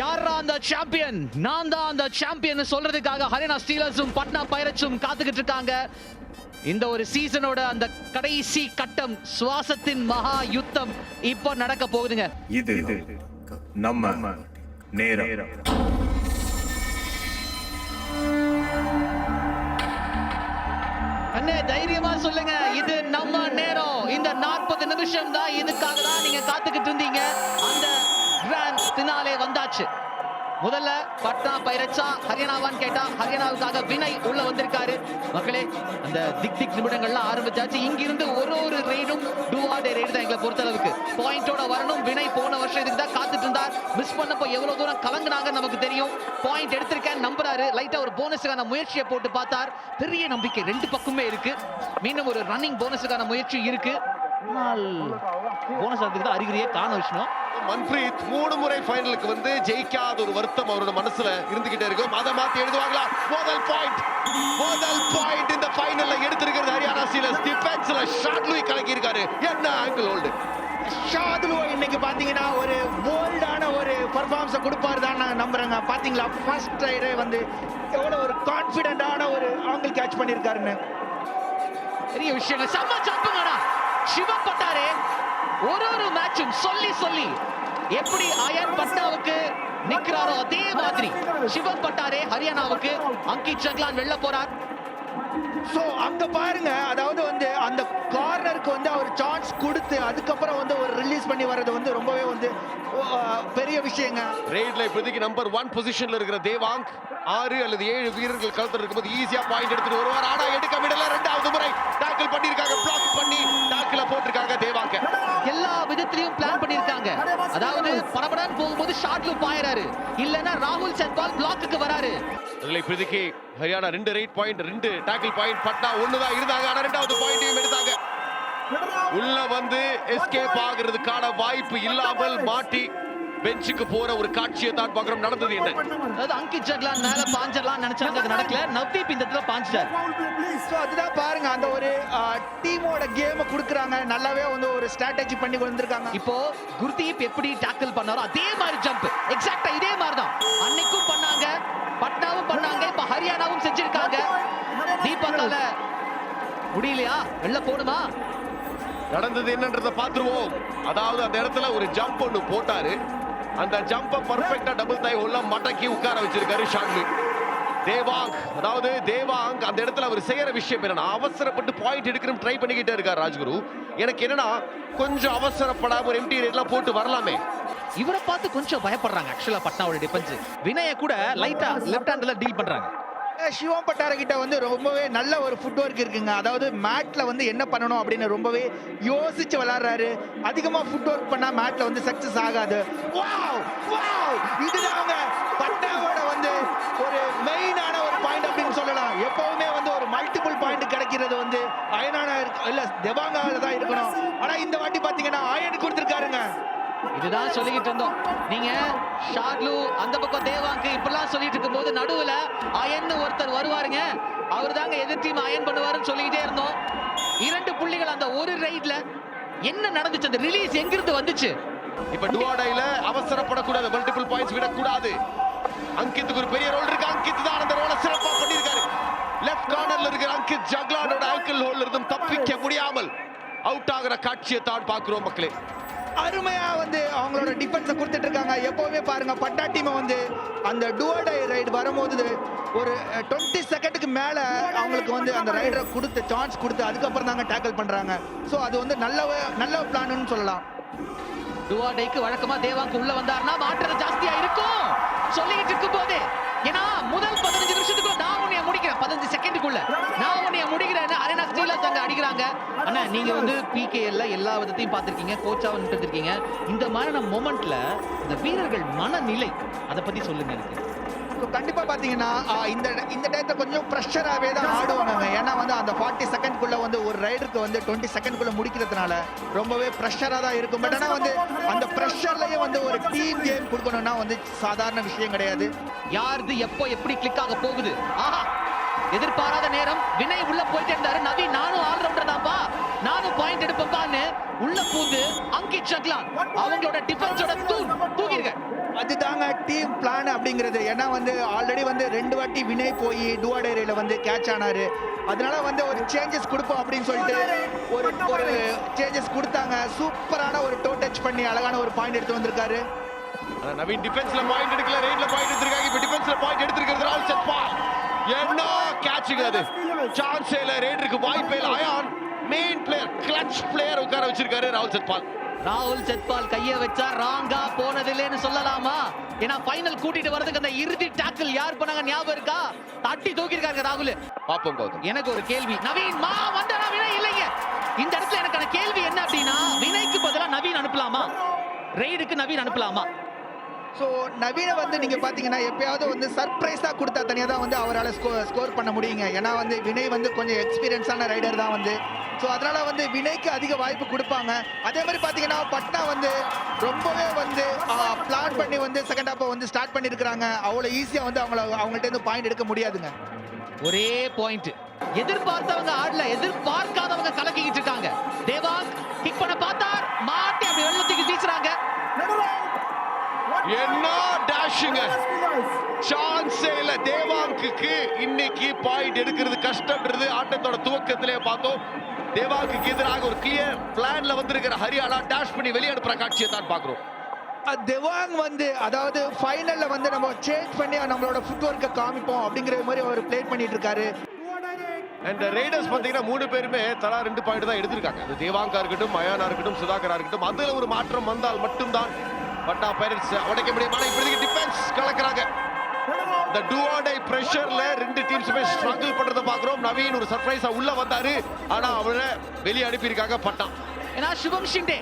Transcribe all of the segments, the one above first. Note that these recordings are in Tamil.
யாரா அந்த சாம்பியன் நான் தான் அந்த சாம்பியன் சொல்றதுக்காக ஹரியானா ஸ்டீலர்ஸும் பட்னா பைரட்ஸும் காத்துக்கிட்டு இருக்காங்க. இந்த ஒரு சீசனோட அந்த கடைசி கட்டம் சுவாசத்தின் மகா யுத்தம் இப்போ நடக்க போகுதுங்க. இது நம்ம நேரம். அண்ணே தைரியமா சொல்லுங்க. இது நம்ம நேரம். இந்த நாற்பது நிமிஷம் தான் இதுக்காக தான் நீங்க காத்துக்கிட்டு இருந்தீங்க. அந்த பின்னாலே வந்தாச்சு. முதல்ல பட்னா பைரட்ஸா ஹரியானாவான்னு கேட்டா ஹரியானாவுக்காக வினய் உள்ள வந்திருக்காரு. மக்களே அந்த திக் திக் நிமிடங்கள்லாம் ஆரம்பிச்சாச்சு. இங்கிருந்து ஒரு ஒரு ரெய்டும் டூவா டே ரெய்டு தான் எங்களை பொறுத்த அளவுக்கு பாயிண்டோட வரணும். வினய் போன வருஷம் இதுக்கு தான் காத்துட்டு இருந்தார். மிஸ் பண்ணப்போ எவ்வளவு தூரம் கலங்குனாங்க நமக்கு தெரியும். பாயிண்ட் எடுத்திருக்கேன் நம்புறாரு. லைட்டா ஒரு போனஸுக்கான முயற்சியை போட்டு பார்த்தார். பெரிய நம்பிக்கை ரெண்டு பக்கமே இருக்கு. மீண்டும் ஒரு ரன்னிங் போனஸுக்கான முயற்சி இருக்கு. ஆனால் போனஸ் தான் அறிகுறியே காண விஷயம் மன்பிரீத் மூணு முறை ஃபைனலுக்கு வந்து ஜெயிக்காத ஒரு வருத்தம் அவரோட மனசுல இருந்துகிட்டே இருக்கும். அதை மாத்தி எழுதுவாங்களா? முதல் பாயிண்ட் முதல் பாயிண்ட் இந்த ஃபைனல்ல எடுத்திருக்கிறது ஹரியானா சீலர்ஸ். டிஃபென்ஸ்ல ஷாட் லூய் கலக்கி இருக்காரு என்ன ஆங்கிள் ஹோல்டு ஷாதுலு இன்னைக்கு பாத்தீங்கன்னா ஒரு போல்டான ஒரு பர்ஃபார்மன்ஸை கொடுப்பாரு தான் நான் நம்புறேங்க. பாத்தீங்களா? ஃபர்ஸ்ட் ரைடே வந்து எவ்வளவு ஒரு கான்ஃபிடென்ட்டான ஒரு ஆங்கிள் கேட்ச் பண்ணியிருக்காருன்னு. பெரிய விஷயங்கள் செம்ம ஜம்புங்கடா சிவப்பட்டாரே. ஒரு ஒரு மேட்சும் சொல்லி சொல்லி எப்படி அயன் பட்னாவுக்கு நிக்கிறாரோ அதே மாதிரி சிவம் பட்டாரே ஹரியானாவுக்கு அங்கித் சக்லான் வெளில போறார். ஸோ அங்க பாருங்க அதாவது வந்து அந்த கார்னருக்கு வந்து அவர் சான்ஸ் கொடுத்து அதுக்கப்புறம் வந்து ஒரு ரிலீஸ் பண்ணி வர்றது வந்து ரொம்பவே வந்து பெரிய விஷயங்க. ரெய்ட்ல இப்போதைக்கு நம்பர் ஒன் பொசிஷன்ல இருக்கிற தேவாங் ஆறு அல்லது ஏழு வீரர்கள் களத்தில் இருக்கும்போது ஈஸியா பாயிண்ட் எடுத்துட்டு வருவார் ஆனா வராரு. இல்லனா ராகுல் சத்வால் பிளாக்குக்கு வராரு. அதுல இப்போதைக்கு ஹரியானா ரெண்டு ரைட் பாயிண்ட் ரெண்டு டாக்கிள் பாயிண்ட் பட்னா ஒண்ணுதான். இருந்தாங்க ஆனா ரெண்டாவது பாயிண்டையும் எடுத்தாங்க. உள்ள வந்து எஸ்கேப் ஆகுறதுக்கான வாய்ப்பு இல்லாமல் மாட்டி பெஞ்சுக்கு போற ஒரு காட்சியை தான் பார்க்கிறோம் நடந்தது என்ன அதாவது அங்கித் சக்லான் மேல பாஞ்சிடலாம் நினைச்சாங்க அது நடக்கல. நவ்தீப் இந்த இடத்துல பாஞ்சிட்டார். ஸோ அதுதான் பாருங்க அந்த ஒரு டீமோட கேமை கொடுக்குறாங்க. நல்லாவே வந்து ஒரு ஸ்ட்ராட்டஜி பண்ணி வந்திருக்காங்க இப்போ குர்தீப் எப்படி டாக்கிள் பண்ணாரோ அதே மாதிரி ஜம்ப் எக்ஸாக்ட்டா இதே மாதிரி தான் அன்னைக்கும் பண்ணாங்க பட்னாவும் பண்ணாங்க இப்ப ஹரியானாவும் செஞ்சிருக்காங்க. தீபக்கால முடியலையா? வெளில போடுமா? நடந்தது என்னன்றத பாத்துருவோம் அதாவது அந்த இடத்துல ஒரு ஜம்ப் ஒன்னு போட்டாரு. அந்த ஜம்ப பர்ஃபெக்டா டபுள் தை உள்ள மடக்கி உட்கார வச்சிருக்காரு ஷாட்லி தேவாங் அதாவது தேவாங் அந்த இடத்துல அவர் செய்யற விஷயம் என்னன்னா அவசரப்பட்டு பாயிண்ட் எடுக்கணும் ட்ரை பண்ணிக்கிட்டே இருக்கார் ராஜ்குரு. எனக்கு என்னன்னா கொஞ்சம் அவசரப்படாம ஒரு எம்டி ரேட்லாம் போட்டு வரலாமே. இவரை பார்த்து கொஞ்சம் பயப்படுறாங்க ஆக்சுவலா பட்னாவோட டிஃபென்ஸ் வினய கூட லைட்டா லெஃப்ட் ஹேண்ட்ல டீல் பண்றாங்க. சிவம் பட்டாரகிட்ட வந்து ரொம்பவே நல்ல ஒரு ஃபுட் ஒர்க் இருக்குங்க. அதாவது மேட்ல வந்து என்ன பண்ணணும் அப்படின்னு ரொம்பவே யோசிச்சு விளாடுறாரு. அதிகமா ஃபுட் ஒர்க் பண்ணா மேட்ல வந்து சக்சஸ் ஆகாது. வாவ் வாவ் இதுதாங்க பட்டாவோட வந்து ஒரு மெயினான ஒரு பாயிண்ட் அப்படின்னு சொல்லலாம். எப்பவுமே வந்து ஒரு மல்டிபிள் பாயிண்ட் கிடைக்கிறது வந்து அயனான இல்ல தெவாங்கால தான் இருக்கணும். ஆனா இந்த வாட்டி பாத்தீங்கன்னா அயன் இதுதான் சொல்லிக்கிட்டு இருந்தோம். நீங்க ஷாட்லு அந்த பக்கம் தேவாங்கு இப்படிலாம் சொல்லிட்டு இருக்கும்போது நடுவுல அயன் ஒருத்தர் வருவாருங்க. அவர் தாங்க எதிர் டீம் அயன் பண்ணுவாருன்னு சொல்லிக்கிட்டே இருந்தோம். இரண்டு புள்ளிகள் அந்த ஒரு ரைட்ல என்ன நடந்துச்சு? அந்த ரிலீஸ் எங்கிருந்து வந்துச்சு? இப்ப டுவாடையில அவசரப்படக்கூடாது. மல்டிபிள் பாயிண்ட்ஸ் விடக்கூடாது. அங்கித்துக்கு ஒரு பெரிய ரோல் இருக்கு. அங்கித் தான் அந்த ரோலை சிறப்பா பண்ணிருக்காரு லெஃப்ட் கார்னர்ல இருக்கிற அங்கித் ஜக்லானோட ஆங்கிள் ஹோல்ல இருந்தும் தப்பிக்க முடியாமல் அவுட் ஆகிற காட்சியை தான் பார்க்கிறோம் மக்களே. அருமையா வந்து அவங்களோட டிஃபென்ஸை கொடுத்துட்டு இருக்காங்க எப்பவுமே பாருங்க பட்டா டீமை வந்து அந்த டுவர்டை ரைடு வரும்போது ஒரு டுவெண்ட்டி செகண்டுக்கு மேல அவங்களுக்கு வந்து அந்த ரைடரை கொடுத்து சான்ஸ் கொடுத்து அதுக்கப்புறம் தாங்க டேக்கிள் பண்றாங்க. ஸோ அது வந்து நல்ல நல்ல பிளான்னு சொல்லலாம். டுவாடைக்கு வழக்கமா தேவாங்க உள்ள வந்தாருன்னா மாற்றம் ஜாஸ்தியா இருக்கும். சொல்லிக்கிட்டு இருக்கும் போது ஏன்னா முதல் பதினஞ்சு நிமிஷத்துக்குள்ள பதினஞ்சு செகண்டுக்குள்ள நான் உன்னைய முடிக்கிறேன்னு அரேனா ஸ்டீலர்ஸ் அங்க அடிக்கிறாங்க. அண்ணா நீங்க வந்து பிகேஎல்ல எல்லா விதத்தையும் பார்த்திருக்கீங்க. கோச்சாவும் நின்று இருக்கீங்க இந்த மாதிரியான மொமெண்ட்ல இந்த வீரர்கள் மனநிலை அதை பத்தி சொல்லுங்க எனக்கு. ஸோ கண்டிப்பா பாத்தீங்கன்னா இந்த இந்த டயத்தை கொஞ்சம் ப்ரெஷராகவே தான் ஆடுவாங்க ஏன்னா வந்து அந்த ஃபார்ட்டி செகண்ட்குள்ள வந்து ஒரு ரைடருக்கு வந்து டுவெண்ட்டி செகண்ட்குள்ள முடிக்கிறதுனால ரொம்பவே ப்ரெஷராக தான் இருக்கும். பட் ஆனால் வந்து அந்த ப்ரெஷர்லயே வந்து ஒரு டீம் கேம் கொடுக்கணும்னா வந்து சாதாரண விஷயம் கிடையாது. யாருது எப்போ எப்படி கிளிக் ஆக போகுது? ஆஹா! எதிர்பாராத நேரம் வினய் உள்ள போயிட்டே இருந்தாரு. நவீன் நானும் ஆல்ரவுண்டர் தான்ப்பா. நானும் பாயிண்ட் எடுப்பேன்ப்பான்னு உள்ள பூந்து அங்கித் சக்லான் அவங்களோட டிஃபென்ஸோட தூண் தூக்கிருக்க அதுதாங்க டீம் பிளான் அப்படிங்கிறது. ஏன்னா வந்து ஆல்ரெடி வந்து ரெண்டு வாட்டி வினய் போய் டுவாடேரியில வந்து கேட்ச் ஆனாரு. அதனால வந்து ஒரு சேஞ்சஸ் கொடுப்போம் அப்படின்னு சொல்லிட்டு ஒரு ஒரு சேஞ்சஸ் கொடுத்தாங்க. சூப்பரான ஒரு டோ டச் பண்ணி அழகான ஒரு பாயிண்ட் எடுத்து வந்திருக்காரு. நவீன் டிஃபென்ஸ்ல பாயிண்ட் எடுக்கல ரைட்ல பாயிண்ட் எடுத்திருக்காங்க. இப்ப டிஃபென்ஸ்ல பாயிண்ட் எடுத்திருக்கிறது ரால் சத்பா என்ன கேட்சுங்க அது? சான்ஸே இல்ல ரைடருக்கு வாய்ப்பே இல்ல. Ayan main player clutch player உட்கார வச்சிருக்காரு ராகுல் சத்பால் ராகுல் செத்பால் கைய வச்சா ராங்கா போனதில்லைன்னு சொல்லலாமா? ஏன்னா ஃபைனல் கூட்டிட்டு வரதுக்கு அந்த இறுதி டாக்கிள் யார் பண்ணாங்க ஞாபகம் இருக்கா? தட்டி தூக்கியிருக்காங்க ராகுல். பாப்போம் கௌதம். எனக்கு ஒரு கேள்வி. நவீன் மா வந்தனா வினய் இல்லைங்க. இந்த இடத்துல எனக்கான கேள்வி என்ன அப்படின்னா வினய்க்கு பதிலா நவீன் அனுப்பலாமா? ரெய்டுக்கு நவீன் அனுப்பலாமா? ஸோ நவீன வந்து நீங்க பாத்தீங்கன்னா எப்பயாவது வந்து சர்ப்ரைஸா கொடுத்தா தனியாக தான் வந்து அவரால் ஸ்கோர் பண்ண முடியுங்க. ஏன்னா வந்து வினய் வந்து கொஞ்சம் எக்ஸ்பீரியன்ஸான ரைடர் தான் வந்து. ஸோ அதனால வந்து வினய்க்கு அதிக வாய்ப்பு கொடுப்பாங்க. அதே மாதிரி பாத்தீங்கன்னா பட்னா வந்து ரொம்பவே வந்து பிளான் பண்ணி வந்து செகண்ட் ஹாப்பை வந்து ஸ்டார்ட் பண்ணியிருக்கிறாங்க அவ்வளோ ஈஸியாக வந்து அவங்கள அவங்கள்ட்ட இருந்து பாயிண்ட் எடுக்க முடியாதுங்க. ஒரே பாயிண்ட் எதிர்பார்த்தவங்க ஆடல எதிர்பார்க்காதவங்க கலக்கிக்கிட்டு இருக்காங்க. தேவாங் கிக் பண்ண பார்த்தார். மாட்டி அப்படி வெள்ளத்துக்கு வீசுறாங்க. என்ன டேஷுங்க சான்ஸே இல்ல. தேவாங்குக்கு இன்னைக்கு பாயிண்ட் எடுக்கிறது கஷ்டம்ன்றது ஆட்டத்தோட துவக்கத்திலே பார்த்தோம். தேவாங்குக்கு எதிராக ஒரு கிளியர் பிளான்ல வந்திருக்கிற ஹரியானா டேஷ் பண்ணி வெளியே அனுப்புற காட்சியை தான் பாக்குறோம் தெவாங் வந்து அதாவது ஃபைனல்ல வந்து நம்ம சேஞ்ச் பண்ணி நம்மளோட ஃபுட் ஒர்க்கை காமிப்போம் அப்படிங்கிற மாதிரி அவர் பிளே பண்ணிட்டு இருக்காரு அண்ட் ரைடர்ஸ் பாத்தீங்கன்னா மூணு பேருமே தலா ரெண்டு பாயிண்ட் தான் எடுத்திருக்காங்க. அது தேவாங்கா இருக்கட்டும் மயானா இருக்கட்டும் சுதாகரா இருக்கட்டும் அதுல ஒரு மாற்றம் வந்தால் மட்டும்தான் பட்டா பைரட்ஸ் உடைக்க முடியும்? ஆனா இப்போதைக்கு டிஃபென்ஸ் கலக்குறாங்க. இந்த டூஆடை பிரஷர்ல ரெண்டு டீம்ஸுமே ஸ்ட்ரகிள் பண்றத பாக்குறோம் நவீன் ஒரு சர்ப்ரைஸா உள்ள வந்தாரு. ஆனா அவரை வெளியே அனுப்பியிருக்காங்க பட்டா. ஏன்னா சுபம் ஷிண்டே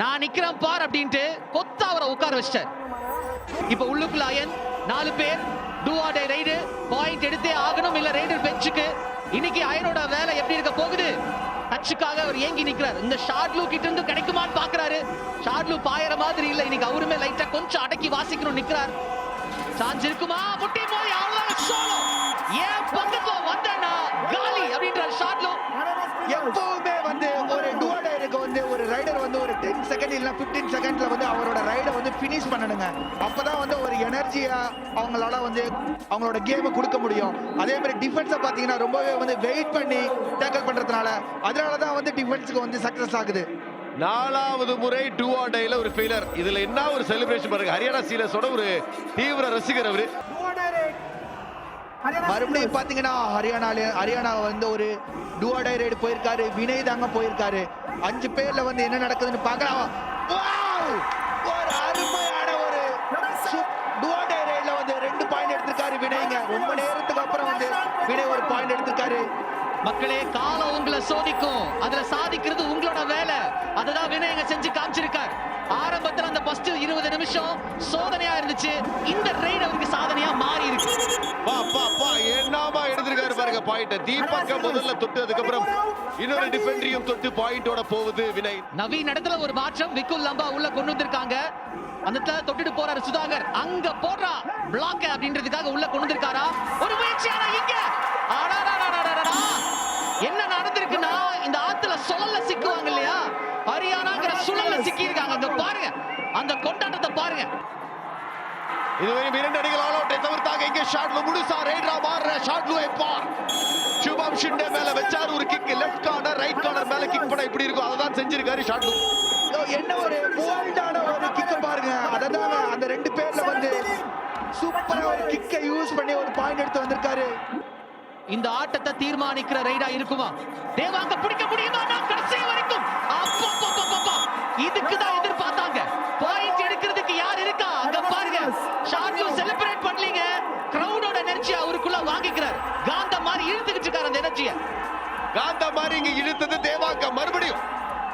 நான் நிக்கிறேன் பார் அப்படின்ட்டு கொத்த அவரை உட்கார வச்சிட்டார். இப்ப உள்ளுக்குள்ள அயன் நாலு பேர் do or die raid point எடுத்தே ஆகணும். இல்ல ரைடர் பெஞ்சுக்கு இன்னைக்கு அயனோட வேலை எப்படி இருக்க போகுது? டச்சுக்காக அவர் ஏங்கி நிக்கிறார். இந்த ஷார்ட்லூ கிட்ட இருந்து கிடைக்குமான்னு பாக்குறாரு ஷார்ட்லூ பாயற மாதிரி இல்ல. இன்னைக்கு அவருமே லைட்டா கொஞ்சம் அடக்கி வாசிக்கணும் நிக்கிறார். சான்ஸ் இருக்குமா? முட்டி போய் அவ்வளவு சோலோ. ஏன் பக்கத்துல வந்தனா காலி அப்படின்றார் ஷார்ட்லூ எப்பவுமே வந்து ஒரு ரைடர் வந்து ஒரு டென் செகண்ட் இல்ல பிப்டீன் செகண்ட்ல வந்து அவரோட ரைடை வந்து ஃபினிஷ் பண்ணணுங்க. அப்பதான் வந்து ஒரு எனர்ஜியா அவங்களால வந்து அவங்களோட கேமை கொடுக்க முடியும். அதே மாதிரி டிஃபென்ஸை பார்த்தீங்கன்னா ரொம்பவே வந்து வெயிட் பண்ணி டேக்கிள் பண்றதுனால அதனால தான் வந்து டிஃபென்ஸுக்கு வந்து சக்சஸ் ஆகுது. நாலாவது முறை டூ ஆர் டைல ஒரு ஃபெயிலர் இதுல என்ன ஒரு செலிப்ரேஷன் பாருங்க. ஹரியானா சீலர்ஸோட ஒரு தீவிர ரசிகர் அவரு. மறுபடியும் பாத்தீங்கன்னா ஹரியானால ஹரியானா வந்து ஒரு டுவாடை ரைடு போயிருக்காரு வினய் தாங்க போயிருக்காரு. அஞ்சு பேர்ல வந்து என்ன நடக்குதுன்னு பார்க்கலாம்! ஒரு அருமையான ஒரு டுவாடை ரைட்ல வந்து ரெண்டு பாயிண்ட் எடுத்திருக்காரு வினய்ங்க. ரொம்ப நேரத்துக்கு அப்புறம் வந்து வினய் ஒரு பாயிண்ட் எடுத்திருக்காரு. மக்களே காலம் உங்களை சோதிக்கும். அதுல சாதிக்கிறது உங்களோட வேலை. அததான் வினயங்க செஞ்சு காமிச்சிருக்கார். ஆரம்பத்துல அந்த ஃபர்ஸ்ட் இருபது நிமிஷம் சோதனையா இருந்துச்சு. இந்த ரைடு அவருக்கு சாதனையா மாறி இருக்கு பா பா பா என்னமா எடுத்திருக்காரு பாருங்க பாயிண்ட் தீபக்க முதல்ல தொட்டு அதுக்கப்புறம் இன்னொரு டிஃபெண்டரையும் தொட்டு பாயிண்டோட போகுது வினய். நவீன் இடத்துல ஒரு மாற்றம். விக்குல் லம்பா உள்ள கொண்டு வந்திருக்காங்க. அந்த தொட்டுட்டு போறாரு சுதாகர். அங்க போடுறா. பிளாக் அப்படின்றதுக்காக உள்ள கொண்டு வந்திருக்காரா? ஒரு முயற்சி ஆனா இங்க. இதுவரை இரண்டு அடிகள் ஆல் அவுட்டை தவிர்த்தாங்க இங்கே ஷாட்ல முழுசா ரைடரா மாறுற ஷாட்லுவை பார். சுபம் ஷிண்டே மேல வச்சாரு ஒரு kick left corner right corner மேல கிக் பண்ண இப்படி இருக்கும். அதை தான் செஞ்சிருக்காரு ஷாட்லு. என்ன ஒரு போல்டான ஒரு கிக்க பாருங்க. அததாங்க அந்த ரெண்டு பேர்ல வந்து சூப்பரா ஒரு கிக்கை யூஸ் பண்ணி ஒரு பாயிண்ட் எடுத்து வந்திருக்காரு. இந்த ஆட்டத்தை தீர்மானிக்கிற ரைடா இருக்குமா? தேவாங்க பிடிக்க முடியுமா? நான் கடைசி வரைக்கும். இதுக்கு தான் எதிர்பார்த்தாங்க பாயிண்ட் எடுக்கிறதுக்கு யார் இருக்கா அங்க பாருங்க ஷார்ட்லு செலிப்ரேட் பண்ணலீங்க கிரவுடோட எனர்ஜி அவருக்குள்ள வாங்கிக்கிறார் காந்த மாதிரி இழுத்துக்கிட்டு இருக்காரு அந்த எனர்ஜியை காந்த மாதிரி இங்க இழுத்தது தேவாங்க. மறுபடியும்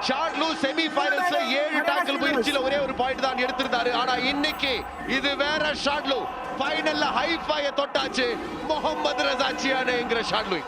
ஷாட்லு செமி ஃபைனல்ஸ்ல ஏழு டாக்கிள் முயற்சியில ஒரே ஒரு பாயிண்ட் தான் எடுத்திருந்தாரு. ஆனா இன்னைக்கு இது வேற ஷாட்லு ஃபைனல்ல ஹை ஃபைய தொட்டாச்சு. முகமது ரசாச்சியானேங்கிற ஷாட்லு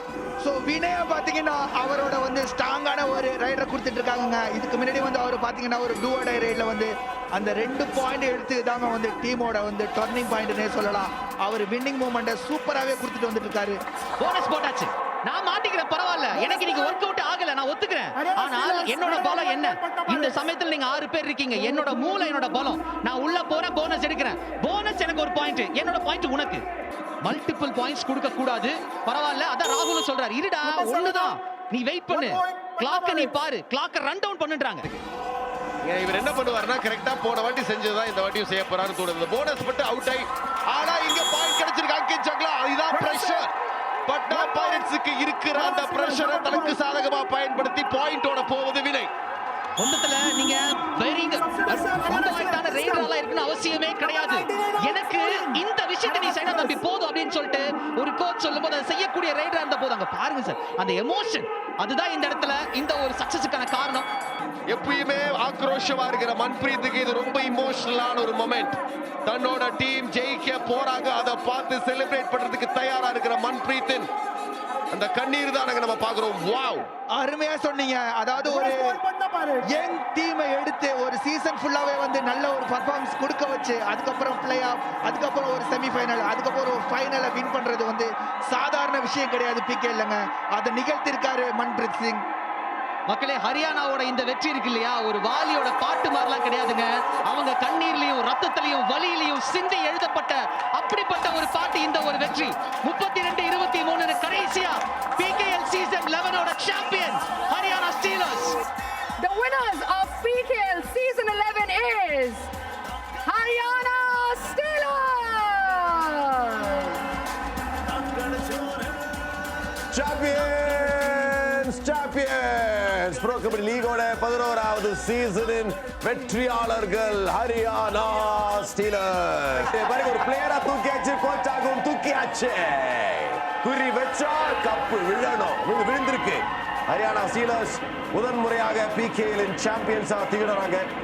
ஸோ வினய பார்த்தீங்கன்னா அவரோட வந்து ஸ்ட்ராங்கான ஒரு ரைடரை கொடுத்துட்டு இருக்காங்க இதுக்கு முன்னாடி வந்து அவர் பார்த்தீங்கன்னா ஒரு டூ டை ரைடில் வந்து அந்த ரெண்டு பாயிண்ட் எடுத்து தாங்க வந்து டீமோட வந்து டர்னிங் பாயிண்ட்னே சொல்லலாம். அவர் வின்னிங் மூமெண்ட்டை சூப்பராகவே கொடுத்துட்டு வந்துட்டு இருக்காரு. போனஸ் போட்டாச்சு. நான் மாட்டிக்கிறேன் பரவாயில்ல. எனக்கு இன்னைக்கு ஒர்க் அவுட் ஆகல நான் ஒத்துக்கிறேன். ஆனால் என்னோட பலம் என்ன? இந்த சமயத்துல நீங்க ஆறு பேர் இருக்கீங்க. என்னோட மூளை என்னோட பலம். நான் உள்ள போறேன் போனஸ் எடுக்கிறேன். போனஸ் எனக்கு பாயிண்ட் என்னோட பாயிண்ட் உனக்கு. மல்டிபிள் பாயிண்ட்ஸ் கொடுக்க கூடாது. பரவாயில்ல அதான் ராகுல் சொல்றாரு. இருடா ஒண்ணுதான். நீ வெயிட் பண்ணு. கிளாக்க நீ பாரு. கிளாக்க ரன் டவுன் பண்ணுன்றாங்க. இவர் என்ன பண்ணுவாருன்னா கரெக்டா போன வாட்டி செஞ்சதுதான் இந்த வாட்டியும் செய்ய போறாரு தோணுது. போனஸ் பட்டு அவுட் ஆகி ஆனா இங்க பாயிண்ட் கிடைச்சிருக்கு அங்கித் சக்லா இதுதான் பிரஷர் பட்டா பைரட்ஸுக்கு இருக்கிற அந்த பிரஷரை தனக்கு சாதகமா பயன்படுத்தி பாயிண்டோட போவது வினை. மொத்தத்துல நீங்க வெரி சொந்தமாயிட்டான ரெய்டர்லாம் இருக்குன்னு அவசியமே கிடையாது. எனக்கு இந்த விஷயத்தை நீ செய்யணும் தம்பி போதும் அப்படின்னு சொல்லிட்டு ஒரு கோச் சொல்லும்போது அதை செய்யக்கூடிய ரெய்டரா இருந்த போது அங்க பாருங்க சார் அந்த எமோஷன் அதுதான் இந்த இடத்துல இந்த ஒரு சக்சஸுக்கான காரணம். எப்பயுமே ஆக்ரோஷமா இருக்கிற மன்பிரீத்துக்கு இது ரொம்ப இமோஷனலான ஒரு மொமெண்ட் தன்னோட டீம் ஜெயிக்க போறாங்க. அதை பார்த்து செலிப்ரேட் பண்றதுக்கு தயாரா இருக்கிற மன்பிரீத்தின் அந்த கண்ணீர் தான் நம்ம பாக்குறோம் வாவ் அருமையா சொன்னீங்க. அதாவது ஒரு யங் டீமை எடுத்து ஒரு சீசன் ஃபுல்லாவே வந்து நல்ல ஒரு பர்ஃபார்மன்ஸ் கொடுக்க வச்சு அதுக்கப்புறம் பிளே ஆஃப் அதுக்கப்புறம் ஒரு செமிஃபைனல் அதுக்கப்புறம் ஒரு ஃபைனலை வின் பண்றது வந்து சாதாரண விஷயம் கிடையாது பிகே இல்லைங்க. அதை நிகழ்த்திருக்காரு மன்பிரீத் சிங். மக்களே ஹரியானாவோட இந்த வெற்றி இருக்கு இல்லையா? ஒரு வாலியோட பாட்டு மாதிரிலாம் கிடையாதுங்க. அவங்க கண்ணீர்லயும் ரத்தத்திலையும் வலியிலையும் சிந்தி எழுதப்பட்ட அப்படிப்பட்ட ஒரு பாட்டு இந்த ஒரு வெற்றி. முப்பத்தி ரெண்டு இருபத்தி சாம்பியன்ஸ் சாம்பியன்ஸ் ப்ரோ கபடி லீகோட பதினோராவது சீசனின் வெற்றியாளர்கள் ஹரியானா ஸ்டீலர் பாருங்க ஒரு பிளேயரா தூக்கியாச்சு கோச்சாகவும் தூக்கியாச்சு குறி வச்சா கப்பு விழணும். விழுந்திருக்கு. ஹரியானா ஸ்டீலர்ஸ் முதன் முறையாக பிகேஎல்லின் சாம்பியன்ஸாக திகழறாங்க.